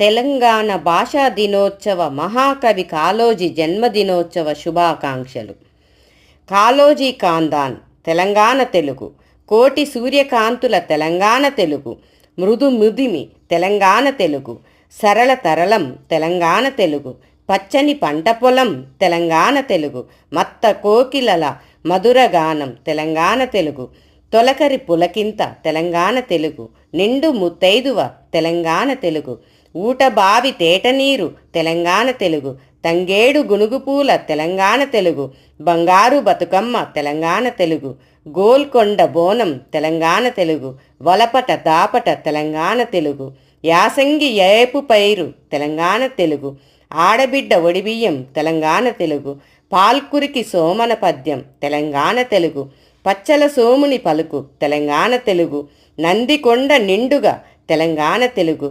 తెలంగాణ భాషా దినోత్సవ మహాకవి కాలోజీ జన్మదినోత్సవ శుభాకాంక్షలు. కాలోజీ కాందాన్ తెలంగాణ తెలుగు. కోటి సూర్యకాంతుల తెలంగాణ తెలుగు. మృదు ముదిమి తెలంగాణ తెలుగు. సరళ తరళం తెలంగాణ తెలుగు. పచ్చని పంట పొలం తెలంగాణ తెలుగు. మత్త కోకిలల మధురగానం తెలంగాణ తెలుగు. తొలకరి పులకింత తెలంగాణ తెలుగు. నిండు ముత్తైదువ తెలంగాణ తెలుగు. ఊట బావి తేటనీరు తెలంగాణ తెలుగు తంగేడు గునుగుపూల తెలంగాణ తెలుగు బంగారు బతుకమ్మ తెలంగాణ తెలుగు గోల్కొండ బోనం తెలంగాణ తెలుగు వలపట దాపట తెలంగాణ తెలుగు యాసంగి ఏపు పైరు తెలంగాణ తెలుగు ఆడబిడ్డ ఒడిబియ్యం తెలంగాణ తెలుగు పాల్కురికి సోమన పద్యం తెలంగాణ తెలుగు పచ్చల సోముని పలుకు తెలంగాణ తెలుగు నందికొండ నిండుగా తెలంగాణ తెలుగు